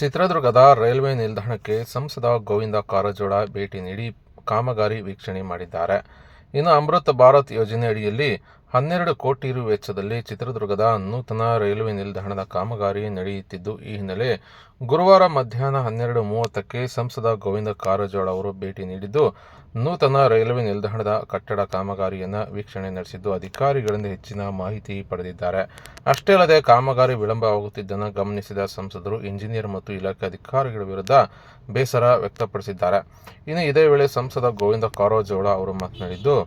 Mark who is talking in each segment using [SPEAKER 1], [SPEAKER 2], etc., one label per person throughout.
[SPEAKER 1] ಚಿತ್ರದುರ್ಗದ ರೈಲ್ವೆ ನಿಲ್ದಾಣಕ್ಕೆ ಸಂಸದ ಗೋವಿಂದ ಕಾರಜೋಳ ಭೇಟಿ ನೀಡಿ ಕಾಮಗಾರಿ ವೀಕ್ಷಣೆ ಮಾಡಿದ್ದಾರೆ. ಇನ್ನು ಅಮೃತ ಭಾರತ್ ಯೋಜನೆ ಅಡಿಯಲ್ಲಿ ಹನ್ನೆರಡು ಕೋಟಿ ರು ವೆಚ್ಚದಲ್ಲಿ ಚಿತ್ರದುರ್ಗದ ನೂತನ ರೈಲ್ವೆ ನಿಲ್ದಾಣದ ಕಾಮಗಾರಿ ನಡೆಯುತ್ತಿದ್ದು, ಈ ಹಿನ್ನೆಲೆ ಗುರುವಾರ ಮಧ್ಯಾಹ್ನ ಹನ್ನೆರಡು ಮೂವತ್ತಕ್ಕೆ ಸಂಸದ ಗೋವಿಂದ ಕಾರಜೋಳ ಅವರು ಭೇಟಿ ನೀಡಿದ್ದು, ನೂತನ ರೈಲ್ವೆ ನಿಲ್ದಾಣದ ಕಟ್ಟಡ ಕಾಮಗಾರಿಯನ್ನು ವೀಕ್ಷಣೆ ನಡೆಸಿದ್ದು, ಅಧಿಕಾರಿಗಳಿಂದ ಹೆಚ್ಚಿನ ಮಾಹಿತಿ ಪಡೆದಿದ್ದಾರೆ. ಅಷ್ಟೇ ಅಲ್ಲದೆ ಕಾಮಗಾರಿ ವಿಳಂಬವಾಗುತ್ತಿದ್ದನ್ನು ಗಮನಿಸಿದ ಸಂಸದರು, ಇಂಜಿನಿಯರ್ ಮತ್ತು ಇಲಾಖೆ ಅಧಿಕಾರಿಗಳ ವಿರುದ್ಧ ಬೇಸರ ವ್ಯಕ್ತಪಡಿಸಿದ್ದಾರೆ. ಇನ್ನು ಇದೇ ವೇಳೆ ಸಂಸದ ಗೋವಿಂದ ಕಾರಜೋಳ ಅವರು ಮಾತನಾಡಿದ್ದು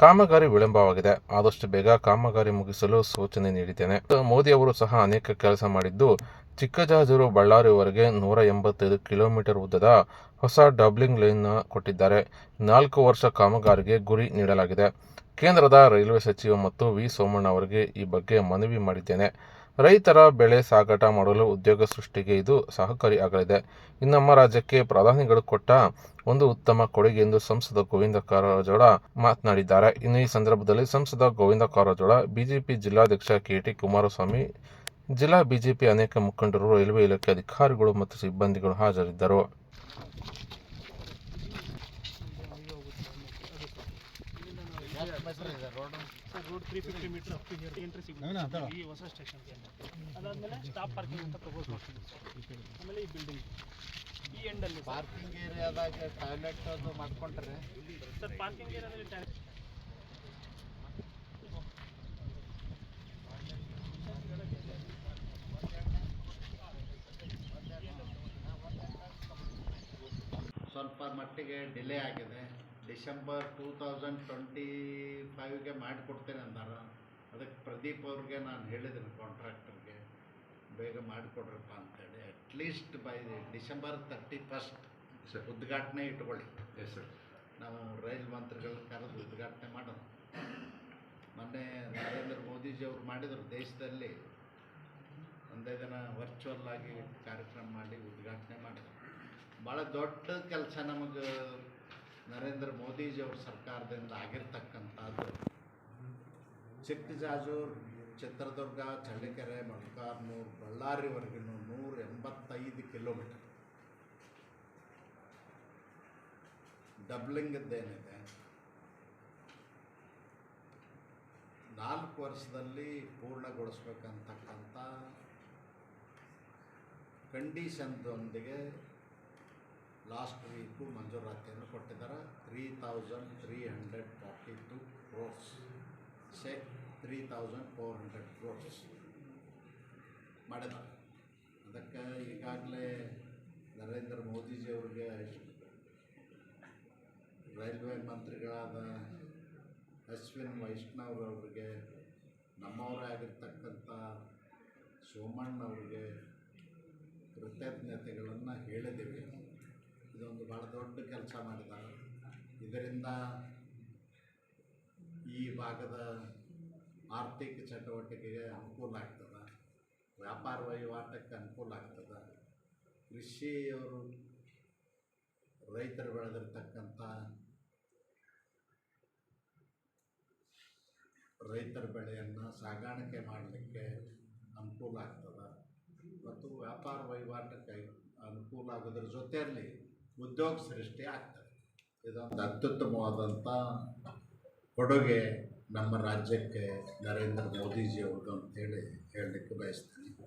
[SPEAKER 1] ಕಾಮಗಾರಿ ವಿಳಂಬವಾಗಿದೆ. ಆದಷ್ಟು ಬೇಗ ಕಾಮಗಾರಿ ಮುಗಿಸಲು ಸೂಚನೆ ನೀಡಿದ್ದೇನೆ. ಮೋದಿ ಅವರು ಸಹ ಅನೇಕ ಕೆಲಸ ಮಾಡಿದ್ದು. ಚಿಕ್ಕಜಾಜೂರು ಬಳ್ಳಾರಿವರೆಗೆ ನೂರ ಎಂಬತ್ತೈದು ಕಿಲೋಮೀಟರ್ ಉದ್ದದ ಹೊಸ ಡಬ್ಲಿಂಗ್ ಲೈನ್ ಕೊಟ್ಟಿದ್ದಾರೆ. ನಾಲ್ಕು ವರ್ಷ ಕಾಮಗಾರಿಗೆ ಗುರಿ ನೀಡಲಾಗಿದೆ. ಕೇಂದ್ರದ ರೈಲ್ವೆ ಸಚಿವ ಮತ್ತು ವಿ ಸೋಮಣ್ಣ ಅವರಿಗೆ ಈ ಬಗ್ಗೆ ಮನವಿ ಮಾಡಿದ್ದೇನೆ. ರೈತರ ಬೆಳೆ ಸಾಗಾಟ ಮಾಡಲು ಉದ್ಯೋಗ ಸೃಷ್ಟಿಗೆ ಇದು ಸಹಕಾರಿ ಆಗಲಿದೆ. ಇನ್ನು ನಮ್ಮ ರಾಜ್ಯಕ್ಕೆ ಪ್ರಧಾನಿಗಳು ಕೊಟ್ಟ ಒಂದು ಉತ್ತಮ ಕೊಡುಗೆ ಎಂದು ಸಂಸದ ಗೋವಿಂದ ಕಾರಜೋಳ ಮಾತನಾಡಿದ್ದಾರೆ. ಇನ್ನು ಈ ಸಂದರ್ಭದಲ್ಲಿ ಸಂಸದ ಗೋವಿಂದ ಕಾರಜೋಳ, ಬಿಜೆಪಿ ಜಿಲ್ಲಾಧ್ಯಕ್ಷ ಕೆ ಟಿ ಕುಮಾರಸ್ವಾಮಿ, ಜಿಲ್ಲಾ ಬಿಜೆಪಿ ಅನೇಕ ಮುಖಂಡರು, ರೈಲ್ವೆ ಇಲಾಖೆ ಅಧಿಕಾರಿಗಳು ಮತ್ತು ಸಿಬ್ಬಂದಿಗಳು ಹಾಜರಿದ್ದರು.
[SPEAKER 2] Sir road three fifty meter up ಸಿಗುತ್ತೆ ಈ ಸ್ಟಾಪ್ ಪಾರ್ಕಿಂಗ್ ಅಂತ ಆಮೇಲೆ ಈ ಬಿಲ್ಡಿಂಗ್ ಈ ಎಂಡಲ್ಲಿ
[SPEAKER 3] ಪಾರ್ಕಿಂಗ್ ಏರಿಯಾದಾಗ ಟಾಯ್ಲೆಟ್ ಅದು ಮಾಡ್ಕೊಂಡ್ರೆ
[SPEAKER 2] ಸರ್ ಪಾರ್ಕಿಂಗ್
[SPEAKER 3] ಸ್ವಲ್ಪ ಮಟ್ಟಿಗೆ ಡಿಲೇ ಆಗಿದೆ. ಡಿಸೆಂಬರ್ ಟೂ ತೌಸಂಡ್ ಟ್ವೆಂಟಿ ಫೈವ್ಗೆ ಮಾಡಿಕೊಡ್ತೇನೆ ಅಂದಾರ. ಅದಕ್ಕೆ ಪ್ರದೀಪ್ ಅವ್ರಿಗೆ ನಾನು ಹೇಳಿದ್ದೀನಿ ಕಾಂಟ್ರಾಕ್ಟರ್ಗೆ ಬೇಗ ಮಾಡಿಕೊಡ್ರಪ್ಪ ಅಂತೇಳಿ. At least by December thirty first ಉದ್ಘಾಟನೆ ಇಟ್ಕೊಳ್ಳಿ.
[SPEAKER 4] ಸರ್
[SPEAKER 3] ನಾವು ರೈಲ್ ಮಂತ್ರಿಗಳನ್ನ ಕರೆದು ಉದ್ಘಾಟನೆ ಮಾಡೋಣ. ಮೊನ್ನೆ ನರೇಂದ್ರ ಮೋದಿಜಿ ಅವರು ಮಾಡಿದರು ದೇಶದಲ್ಲಿ. ಒಂದೇ ದಿನ ವರ್ಚುವಲ್ ಆಗಿ ಕಾರ್ಯಕ್ರಮ ಮಾಡಿ ಉದ್ಘಾಟನೆ ಮಾಡಿದರು. ಭಾಳ ದೊಡ್ಡ ಕೆಲಸ ನಮಗೆ ನರೇಂದ್ರ ಮೋದಿಜಿ ಅವ್ರ ಸರ್ಕಾರದಿಂದ ಆಗಿರ್ತಕ್ಕಂಥದ್ದು. ಚಿಕ್ಕಜಾಜೂರು, ಚಿತ್ರದುರ್ಗ, ಚಳ್ಳಕೆರೆ ಮೊಳಕಾಲ್ಮೂರು ಬಳ್ಳಾರಿವರೆಗೂ ನೂರ ಎಂಬತ್ತೈದು ಕಿಲೋಮೀಟರ್. ಡಬ್ಲಿಂಗದ್ದೇನಿದೆ ನಾಲ್ಕು ವರ್ಷದಲ್ಲಿ ಪೂರ್ಣಗೊಳಿಸ್ಬೇಕಂತಕ್ಕಂಥ ಕಂಡೀಷನ್ದೊಂದಿಗೆ ಲಾಸ್ಟ್ ವೀಕು ಮಂಜೂರಾತಿಯನ್ನು ಕೊಟ್ಟಿದ್ದಾರೆ. Three thousand three hundred forty two crores ಸೆ three thousand four hundred crores ಮಾಡಿದ್ದಾರೆ. ಅದಕ್ಕೆ ಈಗಾಗಲೇ ನರೇಂದ್ರ ಮೋದಿಜಿಯವ್ರಿಗೆ ರೈಲ್ವೆ ಮಂತ್ರಿಗಳಾದ ಅಶ್ವಿನ್ ವೈಷ್ಣವ್ ಅವರಿಗೆ ನಮ್ಮವರೇ ಆಗಿರ್ತಕ್ಕಂಥ ಸೋಮಣ್ಣವ್ರಿಗೆ ಕೃತಜ್ಞತೆಗಳನ್ನು ಹೇಳಿದ್ದೀವಿ. ಇದೊಂದು ಭಾಳ ದೊಡ್ಡ ಕೆಲಸ ಮಾಡಿದ. ಇದರಿಂದ ಈ ಭಾಗದ ಆರ್ಥಿಕ ಚಟುವಟಿಕೆಗೆ ಅನುಕೂಲ ಆಗ್ತದೆ. ವ್ಯಾಪಾರ ವಹಿವಾಟಕ್ಕೆ ಅನುಕೂಲ ಆಗ್ತದೆ. ಕೃಷಿಯವರು ರೈತರು ಬೆಳೆದಿರ್ತಕ್ಕಂಥ ರೈತರ ಬೆಳೆಯನ್ನು ಸಾಗಾಣಿಕೆ ಮಾಡಲಿಕ್ಕೆ ಅನುಕೂಲ ಆಗ್ತದೆ. ಮತ್ತು ವ್ಯಾಪಾರ ವಹಿವಾಟಕ್ಕೆ ಅನುಕೂಲ ಆಗೋದ್ರ ಜೊತೆಯಲ್ಲಿ ಉದ್ಯೋಗ ಸೃಷ್ಟಿ ಆಗ್ತದೆ. ಇದೊಂದು ಅತ್ಯುತ್ತಮವಾದಂಥ ಕೊಡುಗೆ ನಮ್ಮ ರಾಜ್ಯಕ್ಕೆ ನರೇಂದ್ರ ಮೋದಿಜಿ ಅಂತ ಅಂತೇಳಿ ಹೇಳಲಿಕ್ಕೆ ಬಯಸ್ತೀನಿ.